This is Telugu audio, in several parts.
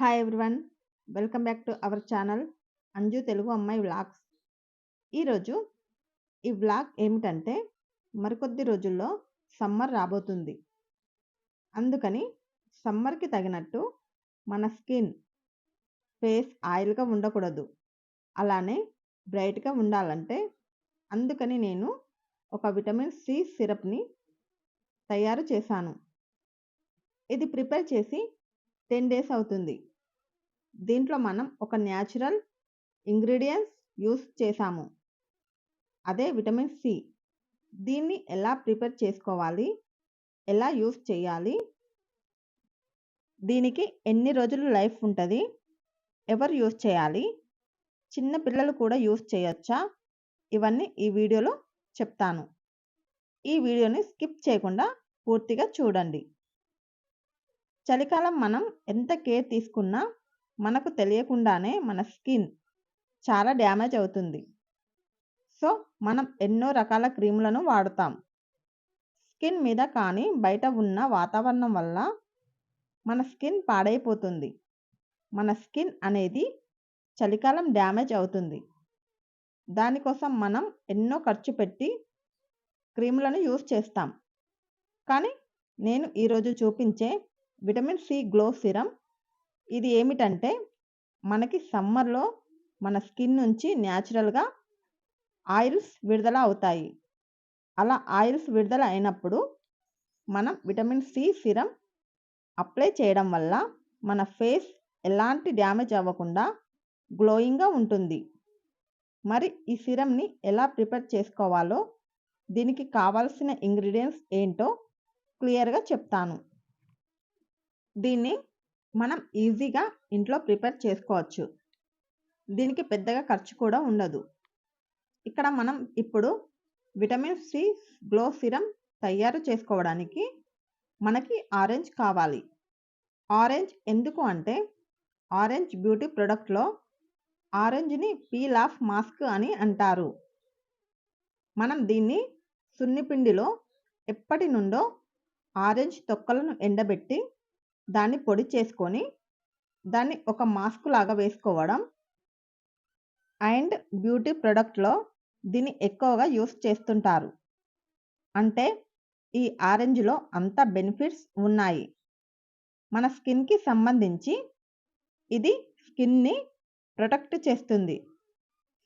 Hi everyone welcome back to our channel Anju Telugu అమ్మాయి వ్లాగ్స్ ఈరోజు ఈ వ్లాగ్ ఏమిటంటే మరికొద్ది రోజుల్లో సమ్మర్ రాబోతుంది. అందుకని సమ్మర్కి తగినట్టు మన స్కిన్ ఫేస్ ఆయిల్గా ఉండకూడదు. అలానే బ్రైట్గా ఉండాలంటే అందుకని నేను ఒక విటమిన్ సి సిరప్ని తయారు చేశాను. ఇది ప్రిపేర్ చేసి టెన్ డేస్ అవుతుంది. దీంట్లో మనం ఒక న్యాచురల్ ఇంగ్రీడియంట్స్ యూస్ చేసాము అదే విటమిన్ సి. దీన్ని ఎలా ప్రిపేర్ చేసుకోవాలి? ఎలా యూస్ చేయాలి? దీనికి ఎన్ని రోజులు లైఫ్ ఉంటుంది? ఎవరు యూస్ చేయాలి? చిన్న పిల్లలు కూడా యూస్ చేయొచ్చా? ఇవన్నీ ఈ వీడియోలో చెప్తాను. ఈ వీడియోని స్కిప్ చేయకుండా పూర్తిగా చూడండి. చలికాలం మనం ఎంత కేర్ తీసుకున్నా మనకు తెలియకుండానే మన స్కిన్ చాలా డ్యామేజ్ అవుతుంది. సో మనం ఎన్నో రకాల క్రీములను వాడుతాం. స్కిన్ మీద కానీ బయట ఉన్న వాతావరణం వల్ల మన స్కిన్ పాడైపోతుంది. మన స్కిన్ అనేది చలికాలం డ్యామేజ్ అవుతుంది. దానికోసం మనం ఎన్నో ఖర్చు పెట్టి క్రీములను యూస్ చేస్తాం. కానీ నేను ఈరోజు చూపించే విటమిన్ సి గ్లో సిరం ఇది ఏమిటంటే మనకి సమ్మర్లో మన స్కిన్ నుంచి న్యాచురల్గా ఆయిల్స్ విడుదల అవుతాయి. అలా ఆయిల్స్ విడుదల అయినప్పుడు మనం విటమిన్ సి సిరం అప్లై చేయడం వల్ల మన ఫేస్ ఎలాంటి డ్యామేజ్ అవ్వకుండా గ్లోయింగ్గా ఉంటుంది. మరి ఈ సిరంని ఎలా ప్రిపేర్ చేసుకోవాలో దీనికి కావాల్సిన ఇంగ్రీడియంట్స్ ఏంటో క్లియర్గా చెప్తాను. దీన్ని మనం ఈజీగా ఇంట్లో ప్రిపేర్ చేసుకోవచ్చు. దీనికి పెద్దగా ఖర్చు కూడా ఉండదు. ఇక్కడ మనం ఇప్పుడు విటమిన్ సి గ్లో సిరం తయారు చేసుకోవడానికి మనకి ఆరెంజ్ కావాలి. ఆరెంజ్ ఎందుకు అంటే ఆరెంజ్ బ్యూటీ ప్రొడక్ట్లో ఆరెంజ్ని పీల్ ఆఫ్ మాస్క్ అని అంటారు. మనం దీన్ని సున్నిపిండిలో ఎప్పటి నుండో ఆరెంజ్ తొక్కలను ఎండబెట్టి దాన్ని పొడి చేసుకొని దాన్ని ఒక మాస్క్ లాగా వేసుకోవడం. అండ్ బ్యూటీ ప్రొడక్ట్లో దీన్ని ఎక్కువగా యూస్ చేస్తుంటారు. అంటే ఈ ఆరెంజ్లో అంత బెనిఫిట్స్ ఉన్నాయి. మన స్కిన్కి సంబంధించి ఇది స్కిన్ని ప్రొటెక్ట్ చేస్తుంది.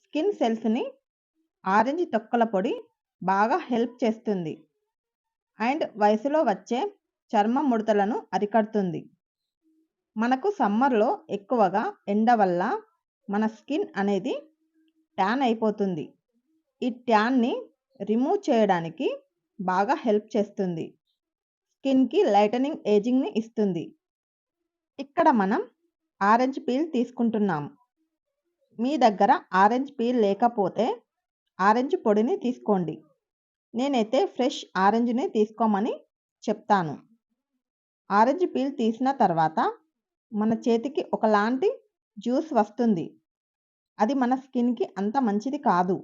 స్కిన్ సెల్స్ని ఆరెంజ్ తొక్కల పొడి బాగా హెల్ప్ చేస్తుంది. అండ్ వయసులో వచ్చే చర్మ ముడతలను అరికడుతుంది. మనకు సమ్మర్లో ఎక్కువగా ఎండ వల్ల మన స్కిన్ అనేది ట్యాన్ అయిపోతుంది. ఈ ట్యాన్ని రిమూవ్ చేయడానికి బాగా హెల్ప్ చేస్తుంది. స్కిన్కి లైటనింగ్ ఏజింగ్ని ఇస్తుంది. ఇక్కడ మనం ఆరెంజ్ పీల్ తీసుకుంటున్నాం. మీ దగ్గర ఆరెంజ్ పీల్ లేకపోతే ఆరెంజ్ పొడిని తీసుకోండి. నేనైతే ఫ్రెష్ ఆరెంజ్ని తీసుకోమని చెప్తాను. ఆరెంజ్ పీల్ తీసిన తర్వాత మన చేతికి ఒకలాంటి జ్యూస్ వస్తుంది. అది మన స్కిన్కి అంత మంచిది కాదు.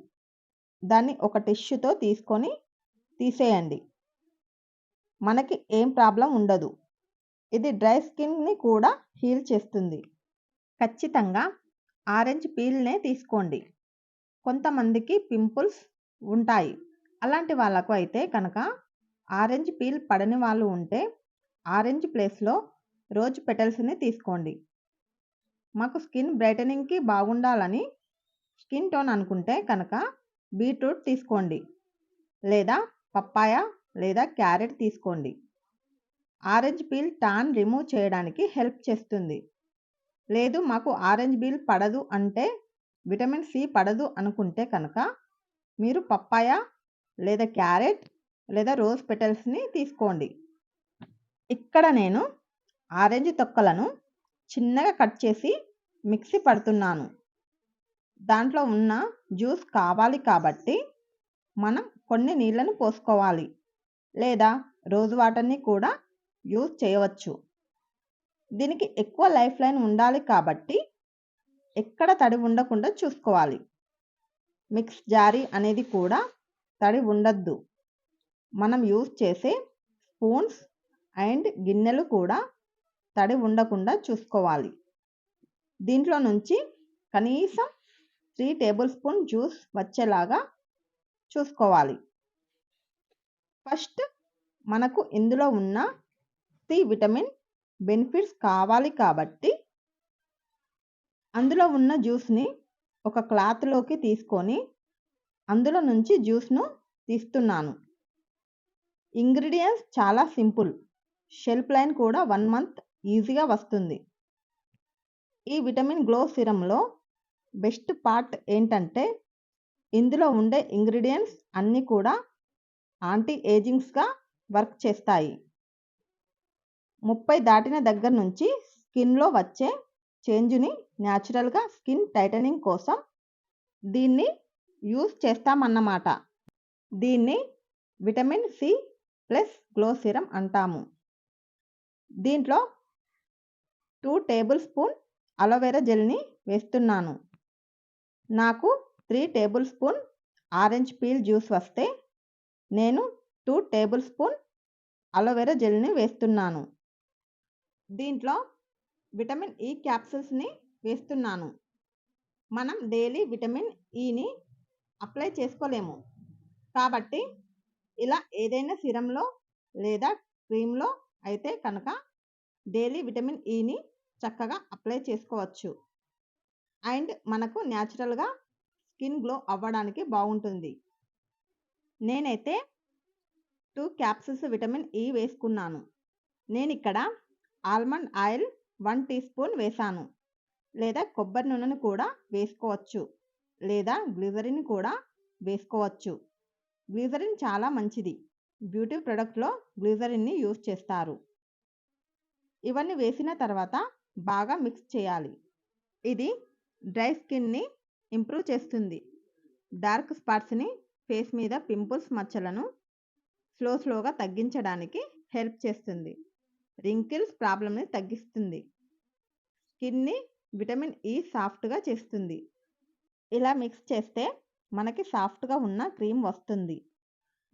దాన్ని ఒక టిష్యూతో తీసుకొని తీసేయండి. మనకి ఏం ప్రాబ్లం ఉండదు. ఇది డ్రై స్కిన్ని కూడా హీల్ చేస్తుంది. ఖచ్చితంగా ఆరెంజ్ పీల్నే తీసుకోండి. కొంతమందికి పింపుల్స్ ఉంటాయి. అలాంటి వాళ్ళకు అయితే కనుక ఆరెంజ్ పీల్ పడని వాళ్ళు ఉంటే ఆరెంజ్ ప్లేస్లో రోజ్ పెటల్స్ని తీసుకోండి. మాకు స్కిన్ బ్రైటనింగ్కి బాగుండాలని స్కిన్ టోన్ అనుకుంటే కనుక బీట్రూట్ తీసుకోండి. లేదా పప్పాయ లేదా క్యారెట్ తీసుకోండి. ఆరెంజ్ పీల్ టాన్ రిమూవ్ చేయడానికి హెల్ప్ చేస్తుంది. లేదు మాకు ఆరెంజ్ పీల్ పడదు అంటే విటమిన్ సి పడదు అనుకుంటే కనుక మీరు పప్పాయ లేదా క్యారెట్ లేదా రోజ్ పెటల్స్ని తీసుకోండి. ఇక్కడ నేను ఆరెంజ్ తొక్కలను చిన్నగా కట్ చేసి మిక్సీ పడుతున్నాను. దాంట్లో ఉన్న జ్యూస్ కావాలి కాబట్టి మనం కొన్ని నీళ్ళను పోసుకోవాలి లేదా రోజు వాటర్ని కూడా యూజ్ చేయవచ్చు. దీనికి ఎక్కువ లైఫ్ లైన్ ఉండాలి కాబట్టి ఎక్కడ తడి ఉండకుండా చూసుకోవాలి. మిక్స్ జారీ అనేది కూడా తడి ఉండద్దు. మనం యూజ్ చేసే స్పూన్స్ అండ్ గిన్నెలు కూడా తడి ఉండకుండా చూసుకోవాలి. దీంట్లో నుంచి కనీసం త్రీ టేబుల్ స్పూన్ జ్యూస్ వచ్చేలాగా చూసుకోవాలి. ఫస్ట్ మనకు ఇందులో ఉన్న సి విటమిన్ బెనిఫిట్స్ కావాలి కాబట్టి అందులో ఉన్న జ్యూస్ని ఒక క్లాత్లోకి తీసుకొని అందులో నుంచి జ్యూస్ను తీస్తున్నాను. ఇంగ్రీడియంట్స్ చాలా సింపుల్. షెల్ఫ్ లైన్ కూడా వన్ మంత్ ఈజీగా వస్తుంది. ఈ విటమిన్ గ్లో సిరంలో బెస్ట్ పార్ట్ ఏంటంటే ఇందులో ఉండే ఇంగ్రీడియంట్స్ అన్నీ కూడా యాంటీ ఏజింగ్స్గా వర్క్ చేస్తాయి. ముప్పై దాటిన దగ్గర నుంచి స్కిన్లో వచ్చే చేంజ్ని న్యాచురల్గా స్కిన్ టైటనింగ్ కోసం దీన్ని యూస్ చేస్తామన్నమాట. దీన్ని vitamin C plus glow serum అంటాము. దీంట్లో టూ టేబుల్ స్పూన్ అలోవెరా జెల్ని వేస్తున్నాను. నాకు three tablespoon orange peel juice వస్తే నేను టూ టేబుల్ స్పూన్ అలోవెరా జెల్ని వేస్తున్నాను. దీంట్లో విటమిన్ ఈ క్యాప్సిల్స్ని వేస్తున్నాను. మనం డైలీ విటమిన్ ఈని అప్లై చేసుకోలేము. కాబట్టి ఇలా ఏదైనా సిరంలో లేదా క్రీమ్లో అయితే కనుక డైలీ విటమిన్ e ఈని చక్కగా అప్లై చేసుకోవచ్చు. అండ్ మనకు న్యాచురల్గా స్కిన్ గ్లో అవ్వడానికి బాగుంటుంది. నేనైతే టూ క్యాప్సిల్స్ విటమిన్ ఈ వేసుకున్నాను. నేను ఇక్కడ almond oil one tea spoon వేసాను. లేదా కొబ్బరి నూనెను కూడా వేసుకోవచ్చు. లేదా గ్లిజరిన్ కూడా వేసుకోవచ్చు. గ్లిజరిన్ చాలా మంచిది. బ్యూటీ ప్రొడక్ట్లో గ్లిజరిన్ని యూజ్ చేస్తారు. ఇవన్నీ వేసిన తర్వాత బాగా మిక్స్ చేయాలి. ఇది డ్రై స్కిన్ని ఇంప్రూవ్ చేస్తుంది. డార్క్ స్పాట్స్ని ఫేస్ మీద పింపుల్స్ మచ్చలను స్లో స్లోగా తగ్గించడానికి హెల్ప్ చేస్తుంది. రింకిల్స్ ప్రాబ్లమ్ని తగ్గిస్తుంది. స్కిన్ని విటమిన్ ఈ సాఫ్ట్గా చేస్తుంది. ఇలా మిక్స్ చేస్తే మనకి సాఫ్ట్గా ఉన్న క్రీమ్ వస్తుంది.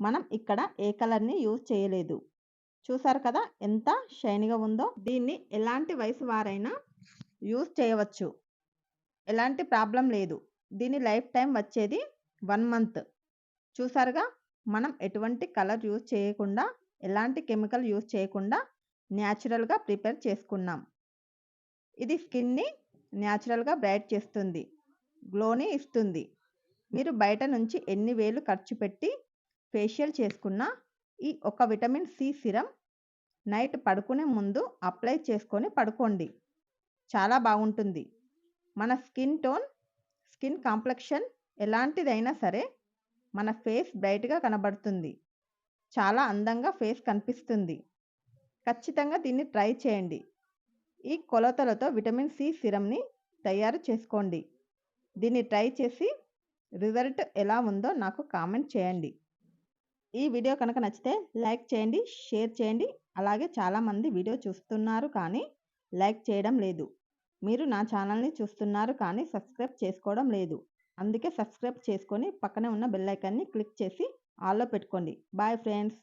మనం ఇక్కడ ఏ కలర్ని యూజ్ చేయలేదు. చూసారు కదా ఎంత షైన్గా ఉందో. దీన్ని ఎలాంటి వయసు వారైనా యూజ్ చేయవచ్చు. ఎలాంటి ప్రాబ్లం లేదు. దీని లైఫ్ టైం వచ్చేది వన్ మంత్. చూసారుగా మనం ఎటువంటి కలర్ యూజ్ చేయకుండా ఎలాంటి కెమికల్ యూజ్ చేయకుండా న్యాచురల్గా ప్రిపేర్ చేసుకున్నాం. ఇది స్కిన్ని న్యాచురల్గా బ్రైట్ చేస్తుంది. గ్లోని ఇస్తుంది. మీరు బయట నుంచి ఎన్ని వేలు ఖర్చు పెట్టి ఫేషియల్ చేసుకున్న ఈ ఒక విటమిన్ సి సిరం నైట్ పడుకునే ముందు అప్లై చేసుకొని పడుకోండి. చాలా బాగుంటుంది. మన స్కిన్ టోన్ స్కిన్ కాంప్లెక్షన్ ఎలాంటిదైనా సరే మన ఫేస్ బ్రైట్గా కనబడుతుంది. చాలా అందంగా ఫేస్ కనిపిస్తుంది. ఖచ్చితంగా దీన్ని ట్రై చేయండి. ఈ కొలతలతో విటమిన్ సి సిరంని తయారు చేసుకోండి. దీన్ని ట్రై చేసి రిజల్ట్ ఎలా ఉందో నాకు కామెంట్ చేయండి. ఈ వీడియో కనుక నచ్చితే లైక్ చేయండి షేర్ చేయండి. అలాగే చాలామంది వీడియో చూస్తున్నారు కానీ లైక్ చేయడం లేదు. మీరు నా ఛానల్ని చూస్తున్నారు కానీ సబ్స్క్రైబ్ చేసుకోవడం లేదు. అందుకే సబ్స్క్రైబ్ చేసుకొని పక్కనే ఉన్న బెల్ ఐకాన్ని క్లిక్ చేసి ఆల్లో పెట్టుకోండి. Bye friends.